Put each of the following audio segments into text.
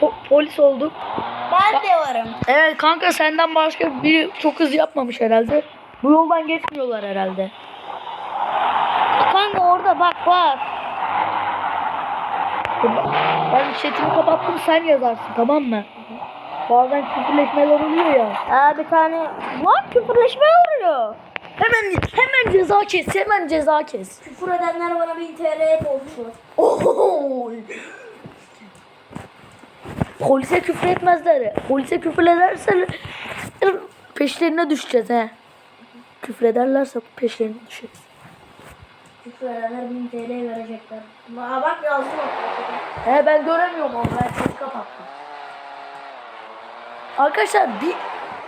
po- polis olduk. Ben de varım. Evet kanka senden başka biri çok hızlı yapmamış herhalde. Bu yoldan geçmiyorlar herhalde. Kanka orada bak bak. Ben chatimi kapattım sen yazarsın tamam mı? Bazen küfürleşmeler oluyor ya. Aa bir tane var küfürleşme oluyor. Hemen hemen ceza kes, hemen ceza kes. Küfür edenler bana 1000 TL borçlu. Oy. Polise küfür etmezler. Polise küfür ederse peşlerine düşeceğiz he. Küfür ederlerse peşlerine düşeriz. Küfür edenler 1000 TL verecekler. Aa bak yazdım. He ben göremiyorum onu. Ben sesi kapattım. Arkadaşlar bir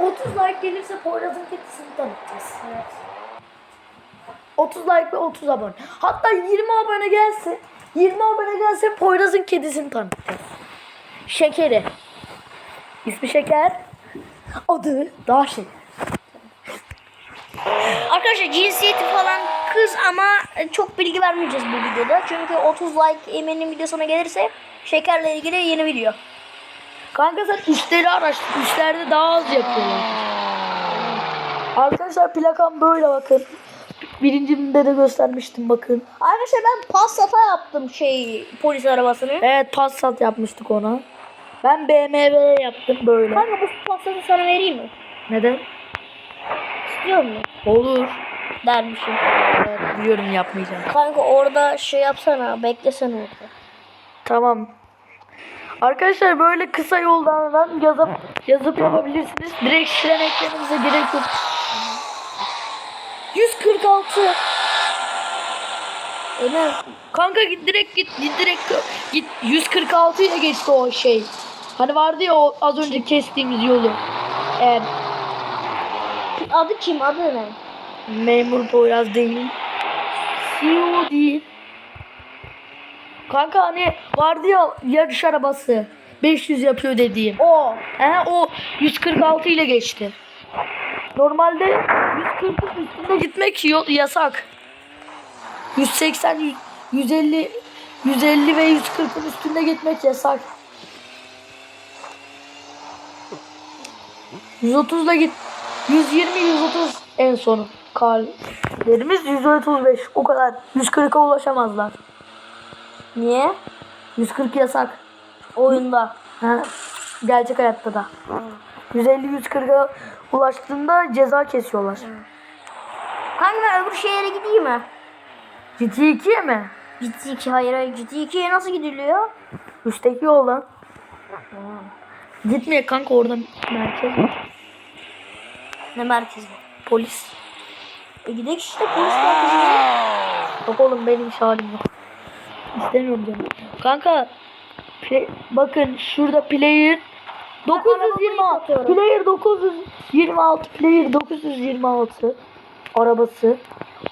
30 like gelirse Poyraz'ın kedisini tanıtacağız. Evet. 30 like ve 30 abone. Hatta 20 abone gelse 20 abone gelse Poyraz'ın kedisini tanıtacağız. Şekeri. İsmi Şeker. Adı daha şey. Arkadaşlar cinsiyeti falan kız ama çok bilgi vermeyeceğiz bu videoda. Çünkü 30 like eminim videosuna gelirse şekerle ilgili yeni video. Kanka sen üstleri araştır. Üstlerde daha az yapıyorlar. Arkadaşlar plakam böyle bakın. Birincimde de göstermiştim bakın. Arkadaşlar ben Passat'a yaptım şey polis arabasını. Evet Passat yapmıştık ona. Ben BMW yaptım böyle. Kanka bu Passat'ı sana vereyim mi? Neden? İstiyor musun? Olur. Dermişim. Evet biliyorum yapmayacağım. Kanka orada şey yapsana beklesene orada. Tamam. Arkadaşlar böyle kısa yoldan yazıp yazıp yapabilirsiniz. Direkt şiren eklemenize gerek yok. 146. Ömer Kanka git direkt git, git direkt git 146 ile geçti o şey. Hani vardı ya o az önce kestiğimiz yolu. Ee, adı kim adı ne? memur Poyraz değil. CEO değil. Kanka hani vardı ya yarış arabası. 500 yapıyor dediğim. O. He, o 146 ile geçti. Normalde 140'ın üstünde gitmek yasak. 180, 150, 150 ve 140'ın üstünde gitmek yasak. 130 ile git. 120, 130 en sonu. Karlarımız 135. O kadar. 140'a ulaşamazlar. Niye? 140 yasak. Oyunda. Ha, gerçek hayatta da. 150-140'a ulaştığında ceza kesiyorlar. Kanka ben öbür şehre gideyim mi? GT2'ye mi? GT2 hayır hayır GT2'ye nasıl gidiliyor? Üstteki yoldan. Gitmeye kanka oradan merkez var. Ne merkezi? Polis. E gidelim işte polis merkezine. Yok oğlum benim hiç halim yok. İstemiyorum canım. Kanka play- bakın şurada player 926 yıkatıyorum. player 926 player 926 arabası.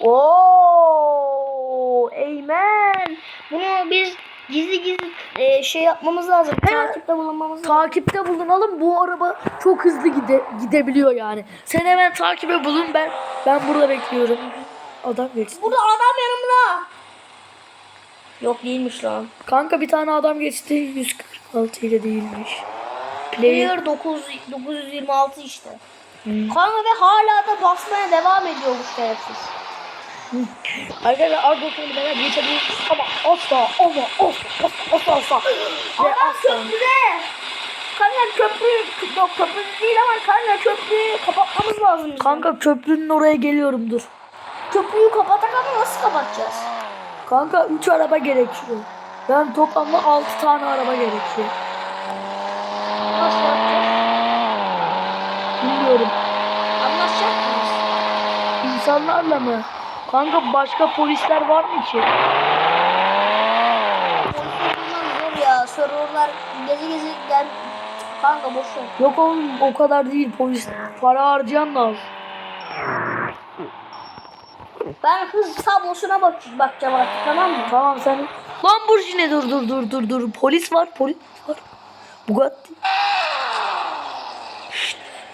Oo, Eymen. Bunu biz gizli gizli e, şey yapmamız lazım. Hemen- Takipte bulunmamız lazım. Takipte bulunalım. Bu araba çok hızlı gide gidebiliyor yani. Sen hemen takibe bulun. Ben ben burada bekliyorum. Adam geçti. Burada adam yanımda. Yok değilmiş lan. Kanka bir tane adam geçti. 146 ile değilmiş. Player. Player 9, 926 işte. Hmm. Kanka ve hala da basmaya devam ediyor bu şerefsiz. Arkadaşlar argo konu beraber geçebilir ama asla ama asla asla asla asla ve Adam asla. köprüde. Kanka köprü, yok köprü değil ama kanka köprüyü kapatmamız lazım. bizim. Kanka köprünün oraya geliyorum dur. Köprüyü kapatak ama nasıl kapatacağız? Kanka 3 araba gerekiyor. Yani toplamda 6 tane araba gerekiyor. Nasıl yapacağız? Bilmiyorum. Anlaşacak mıyız? İnsanlarla mı? Kanka başka polisler var mı ki? Zor ya. Serverlar gezi gezi gel. Kanka boş ver. Yok oğlum o kadar değil polis. Para harcayan da az. Ben hız tablosuna bak bakacağım artık tamam mı? Tamam sen. Lamborghini dur dur dur dur dur. Polis var polis var. Bugatti.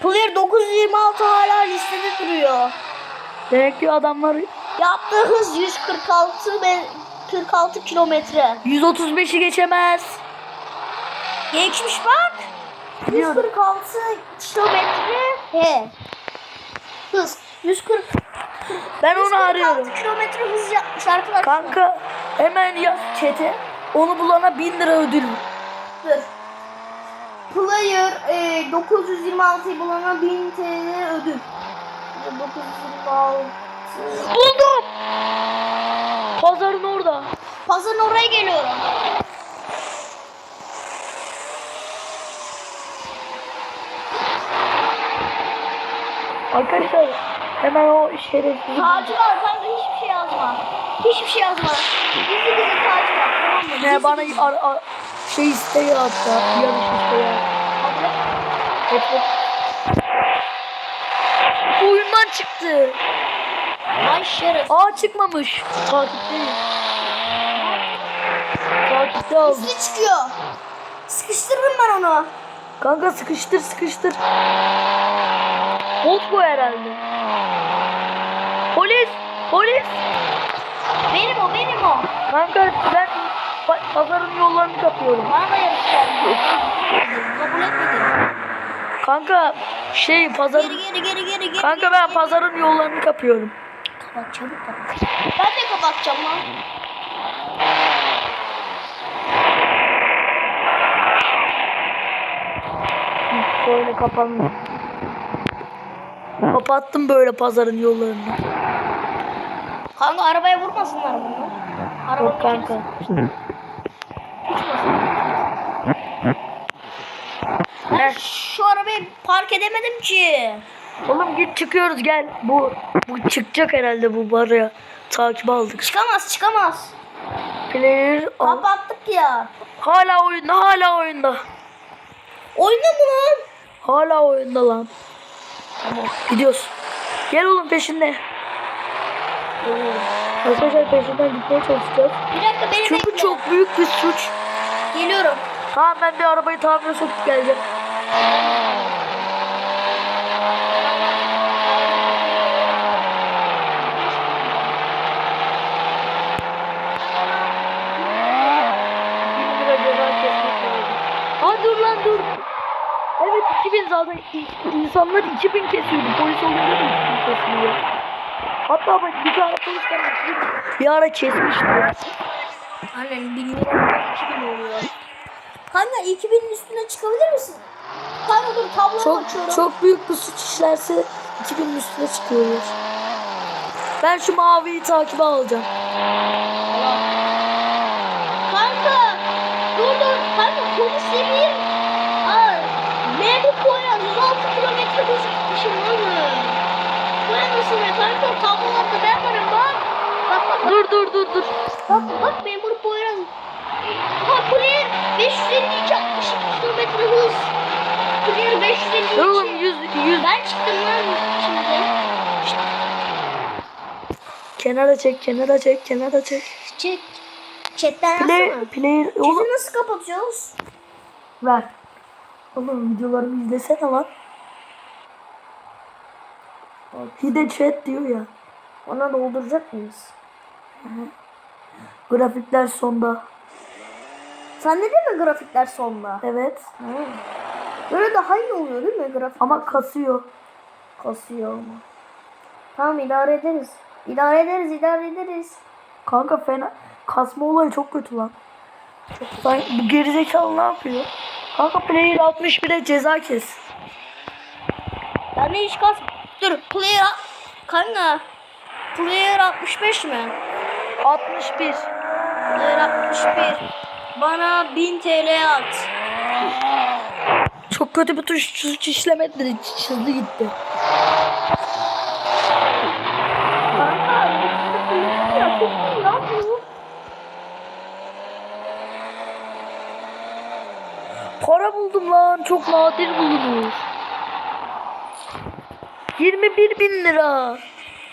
Player 926 hala listede duruyor. Demek ki adamlar Yaptığı hız 146 ve 46 kilometre. 135'i geçemez. Geçmiş bak. Biliyorum. 146 kilometre he. Hız. 140 Ben onu 146 arıyorum. kilometre hız yapmış arkadaşlar. Kanka hemen yaz chat'e. Onu bulana 1000 lira ödül. Dur. Player e, 926'yı bulana 1000 TL ödül. 926. Buldum. Pazarın orada. Pazarın oraya geliyorum. Arkadaşlar hemen o şerefsiz. Tacı var kanka hiçbir şey yazma. Hiçbir şey yazma. Gizli gizli tacı var tamam mı? Ne bana ar, ar, şey isteği hatta. Yarış isteği. Hadi. Hep hep. Oyundan çıktı. Ay şeref. Aa çıkmamış. Takipteyim. Takipte aldım. Gizli çıkıyor. Sıkıştırırım ben onu. Kanka sıkıştır sıkıştır. Bolt bu herhalde. Polis! Polis! Benim o benim o. Kanka ben pa- pazarın yollarını kapıyorum. Bana da yarış geldi. Kabul etmedim. Kanka şey pazarın... geri geri geri geri. Kanka geri, ben geri. pazarın yollarını kapıyorum. Kapat çabuk kapat. Ben de kapatacağım lan. Böyle kapandı. Kapattım böyle pazarın yollarını. Kanka arabaya vurmasınlar bunu. Arabanın Yok kanka. Ben şu arabayı park edemedim ki. Oğlum git çıkıyoruz gel. Bu bu çıkacak herhalde bu baraya. Takip aldık. Çıkamaz çıkamaz. Player al. Kapattık ya. Hala oyunda hala oyunda. Oyna mı lan? Hala oyunda lan. Tamam gidiyoruz. Gel oğlum peşinde. Arkadaşlar peşinden gitmeye çalışacağız. Bir dakika beni Çünkü bekle. çok büyük bir suç. Geliyorum. Tamam ben bir arabayı tamire sokup geleceğim. Bir lira ceza kesmek lazım. Ha dur lan dur. Evet 2000 zaten insanlar 2000 kesiyordu. Polis olunca da 2000 kesiliyor. Hatta bak bir tane polis 2000 bir ara kesmişti. Annen 1000 lira olmaz 2000 oluyor. Kanka 2000'in üstüne çıkabilir misin? Kanka dur tablomu Çok açıyorum. çok büyük bir suç işlerse 2000'in üstüne çıkıyorlar. Ben şu maviyi takibe alacağım. Kanka dur dur kanka polis demeyeyim. Aa, memur Poyraz 106 kilometre gitmişim oğlum. Vay anasını kanka tablolarda ben varım bak. Bak bak bak. Dur dur dur dur. Bak bak memur Poyraz. Ha Player 552 60 kilometre hız. 552. Dur oğlum 100 100 Ben çıktım lan şimdi. kenara çek kenara çek kenara çek. Çık. Chatten Play, yazsana. player oğlum nasıl kapatıyoruz? ver. Oğlum videolarımı izlesene lan. Hide chat diyor ya. Ona dolduracak mıyız? Grafikler sonda. Sen de değil mi grafikler sonda? Evet. Böyle daha iyi oluyor değil mi grafik? Ama kasıyor. kasıyor ama. Tamam idare ederiz. İdare ederiz, idare ederiz. Kanka fena. Kasma olayı çok kötü lan. Lan bu gerizekalı ne yapıyor? Kanka player 61'e ceza kes. Ben de hiç kas. Dur, player kanka. Player 65 mi? 61. Player 61. Bana 1000 TL at. Çok kötü bir tuş suç işlemedi de çizdi gitti. Para buldum lan. Çok nadir bulunur. 21 bin lira.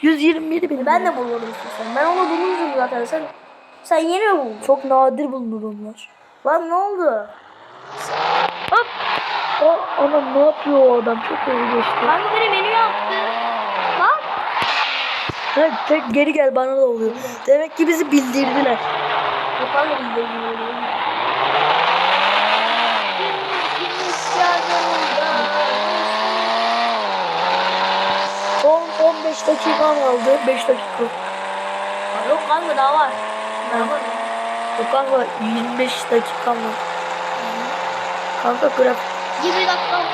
121 bin Ben de bulurum sen. Ben onu bulurdum zaten. Sen sen yeni mi buldun? Çok nadir bulunur onlar. Lan ne oldu? Hop. O anam ne yapıyor o adam? Çok hızlı geçti. Kanka beni menü yaptı. Bak. Ha, tek geri gel bana da oluyor. Demek ki bizi bildirdiler. Yok kanka bildirim. Dakika kaldı. 5 dakika. Yok kanka daha var. Daha var. Yok kanka 25 dakika var. Kanka graf. 20 dakika kaldı.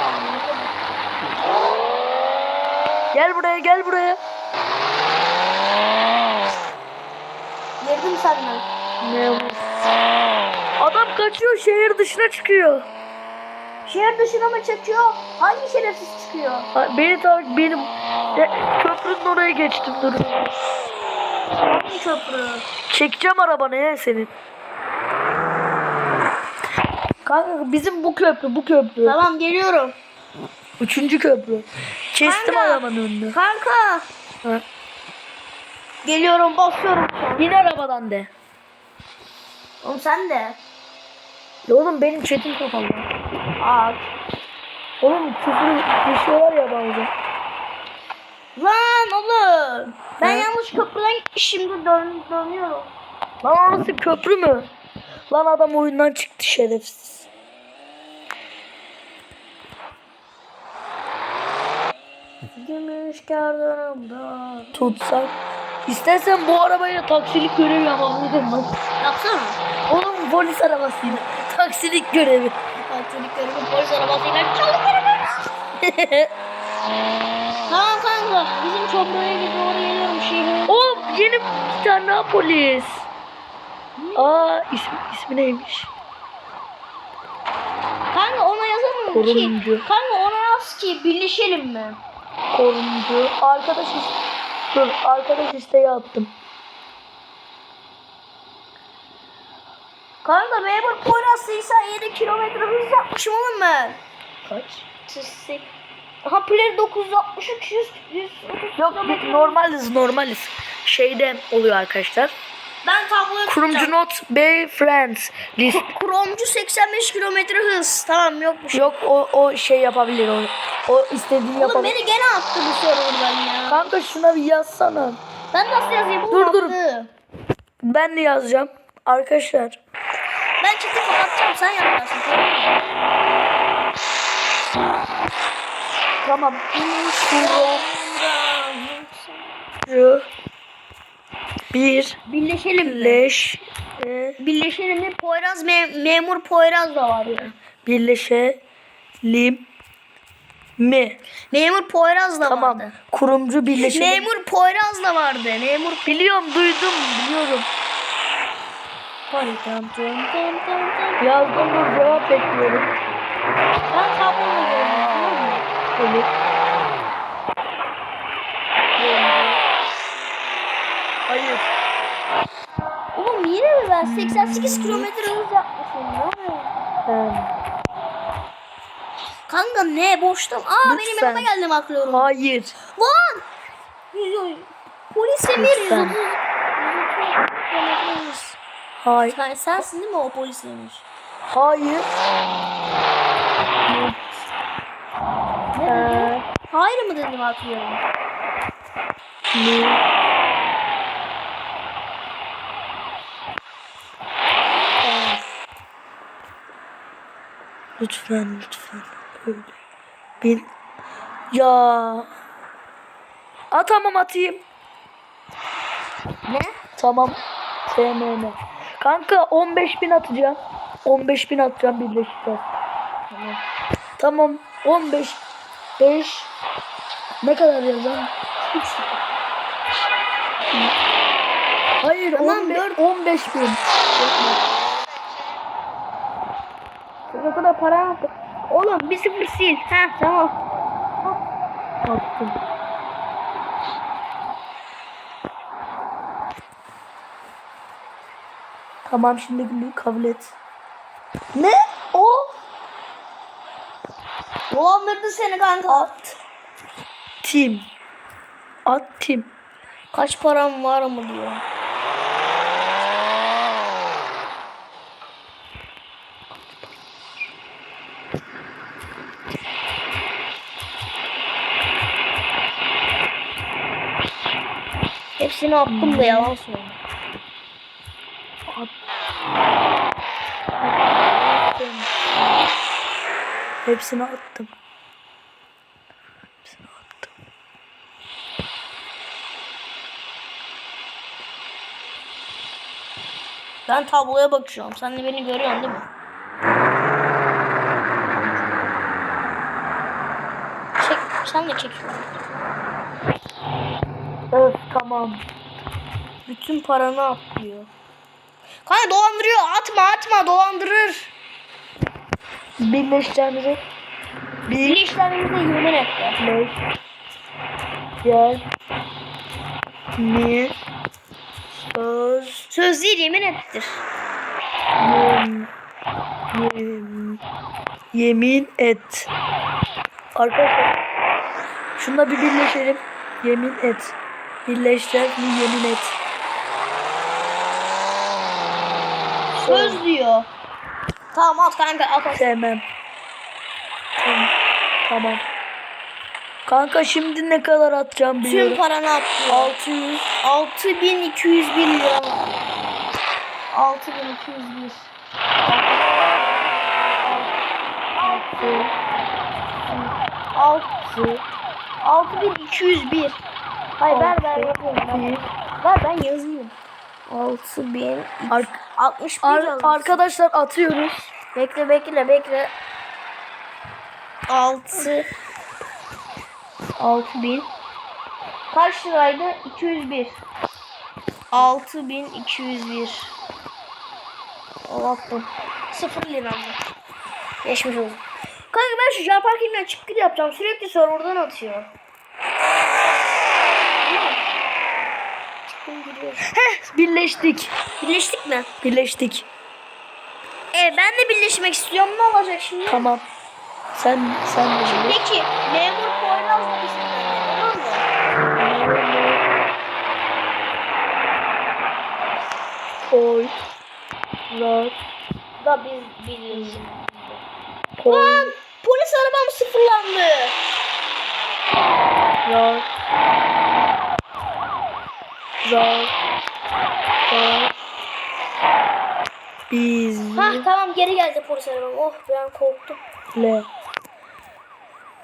Gel buraya gel buraya. Girdim senden. Ne bu? Adam kaçıyor şehir dışına çıkıyor. Şehir dışına mı çekiyor? Hangi şerefsiz çıkıyor? Ha, Beni takip benim de, köprünün oraya geçtim dur. Hangi köprü? Çekeceğim arabanı ya senin. Kanka bizim bu köprü bu köprü. Tamam geliyorum. Üçüncü köprü. Kestim Kanka. arabanın önünü. Kanka. Ha. Geliyorum basıyorum. İn arabadan de. Oğlum sen de. Ya oğlum benim chatim kapalı. At. Oğlum küfür düşüyorlar ya bazen. Lan oğlum. Ben He? yanlış köprüden şimdi dön dönüyorum. Lan orası köprü mü? Lan adam oyundan çıktı şerefsiz. Gümüş kardanımda. Tutsak. İstersen bu arabayla taksilik görevi yapabilirim lan. Yapsana. Oğlum polis arabasıyla taksilik görevi. Taksilik görevim polis arabasıyla çalıp Tamam abla bizim Çomro'ya gibi oraya geliyorum şehir. Oğlum yeni bir tane Napolis. Aa ismi, ismi neymiş? Kanka ona yazalım Korumcu. ki. Kanka ona yaz ki birleşelim mi? Korumcu. Arkadaş Dur arkadaş isteği attım. Kanka memur Poyraz'ı ise 7 kilometre hız yapmışım oğlum ben. Kaç? 38. Hapleri 963 100, 130 Yok biz normaliz normaliz. Şeyde oluyor arkadaşlar. Ben tabloya Kurumcu tutacağım. not Bay Friends list. Kurumcu 85 kilometre hız. Tamam yokmuş. Yok o o şey yapabilir o. O istediğini yapabilir. Oğlum beni gene attı bu serverdan ya. Kanka şuna bir yazsana. Ben nasıl yazayım? Bu dur dur. Ben de yazacağım. Arkadaşlar. Ben çekip kapatacağım sen yaparsın. Tamam? Tamam. Kurumcu bir Birleşelim mi? leş e, Birleşelim mi? Poyraz me- memur Poyraz da var ya. birleşelim mi? Memur Poyraz da Tamam. vardı. Kurumcu birleşelim. Memur Poyraz da vardı. Memur Biliyorum duydum biliyorum. Yazdım dur cevap bekliyorum. Ben tabloda gördüm. Evet. Hayır. Oğlum yine mi ben 88 kilometre hız yapmışım mi? Ee, Kanka ne boştum. Aa benim Lütfen. yanıma geldi bakıyorum. hayır. Lan! Polis emir Lütfen. 130 kilometre hız. Hayır. Sen, sensin değil mi o polis emir? Hayır. Ne Ee? Hayır mı dedim hatırlıyorum. mi? Lütfen lütfen. Bir. Ya. Aa tamam atayım. Ne? Tamam. TMN. Kanka 15 bin atacağım. 15 bin atacağım birleşeceğiz. Tamam. Tamam. 15 5 ne kadar? 3 Hayır Tamam, 15, dört. 15 bin. Ne kadar para? Oğlum bir sıfır sil. Ha tamam. Attım. Tamam şimdi kabul et. Ne? O? Dolandırdı seni kanka. At. Tim. At tim. Kaç param var mı diyor. Hepsini attım da yalan söylüyorum. Hepsini attım. Hepsini attım. Ben tabloya bakıyorum. Sen de beni görüyorsun değil mi? Çek, sen de çekiyorsun. Öf tamam. Bütün paranı atlıyor. Kanka dolandırıyor. Atma atma dolandırır. Birleşeceğimizi bir, Birleşlerimize yemin etti. beş, gel, mi, söz, Söz değil yemin ettir. yem, yem, yemin et. Arkadaşlar, şunda bir birleşelim. Yemin et. Birleşeceğiz mi yemin et. Söz diyor. Tamam at kanka at at. Sevmem. Tamam. Tamam. Kanka şimdi ne kadar atacağım Tüm biliyorum. paranı atlıyor. 600. 6201 lira. 6201. 6 6201. Hayır ver ver. Bir. Ver ben yazayım. 6000 Ar- 61 ar- yazmış. arkadaşlar atıyoruz. Bekle bekle bekle. 6 6000 Kaç liraydı? 201. 6201. Allah'ım. 0 lira mı? Geçmiş olsun. Kanka ben şu jar parkingden çıkıp yapacağım. Sürekli serverdan atıyor. Çıktım gidiyorum. Heh, birleştik. Birleştik mi? Birleştik. Evet ben de birleşmek istiyorum. Ne olacak şimdi? Tamam. Sen sen de birleş. Peki memur Poyraz'la bizimle tamam mı? Da biz biliyoruz. Koy. Lan polis arabam sıfırlandı. Rar. Rar. Biz. Ha tamam geri geldi polis arabam. Oh ben korktum. Le.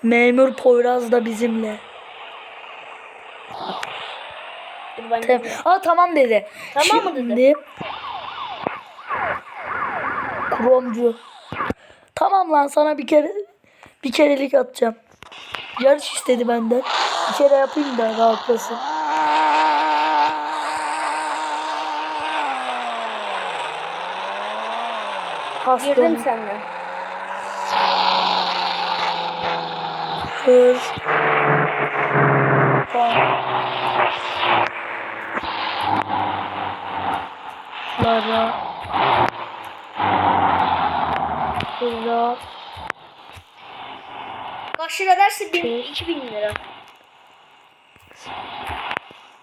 Memur Poyraz da bizimle. Dur ben Tamam. Aa tamam dedi. Tamam mı dedi? Şimdi Kromcu. Tamam lan sana bir kere bir kerelik atacağım. Yarış istedi benden. Bir kere yapayım da rahatlasın. Hasta. Girdim senden. Hız. Lara. Hıza. Kaç lira derse bin, Şey. 2000 lira.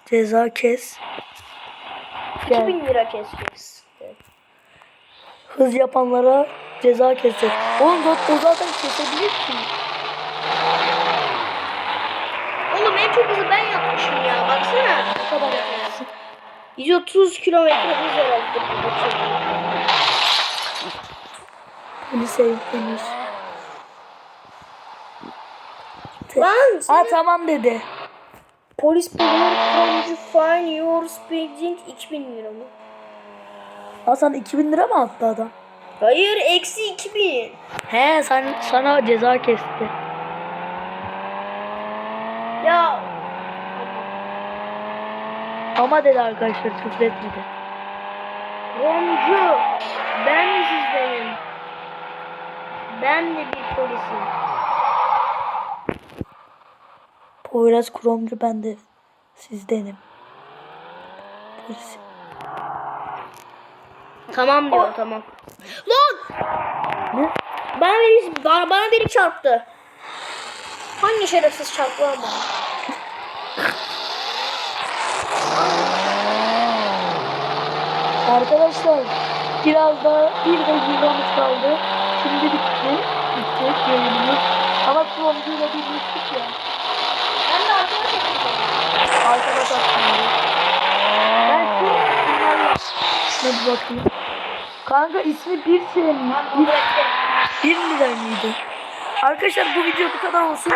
Ceza kes. Gel. 2000 lira keseceğiz. Hız yapanlara ceza kesecek. Oğlum o zaten kesebilir ki. Oğlum en çok hızı ben yapmışım ya. Baksana. Ne kadar yapmışsın. 130 kilometre hız herhalde. Polis eğitmenir. Lan Aa tamam dedi. polis buluyor. Komcu fine your speeding 2000 lira mı? Aa sana 2000 lira mı attı adam? Hayır eksi 2000. He sen, sana ceza kesti. Ya Ama dedi arkadaşlar küfür etmedi. Komcu ben de sizdenim. Ben de bir polisim. Poyraz Kuromcu ben de sizdenim. Polis. Tamam diyor tamam. Lan Ne? bana biri, bana, bana biri çarptı. Hangi şerefsiz çarptı lan bana? Arkadaşlar biraz daha bir dakikamız kaldı. Şimdi bitti. Bitti yayınımız. Ama Kuromcu ile birleştik ya. Ben de arkadaş yapacağım. Arkadaş aslında. Ben şu Hadi bakayım. Kanka ismi bir şey mi? Bir, bir lira mıydı? Arkadaşlar bu video bu kadar olsun.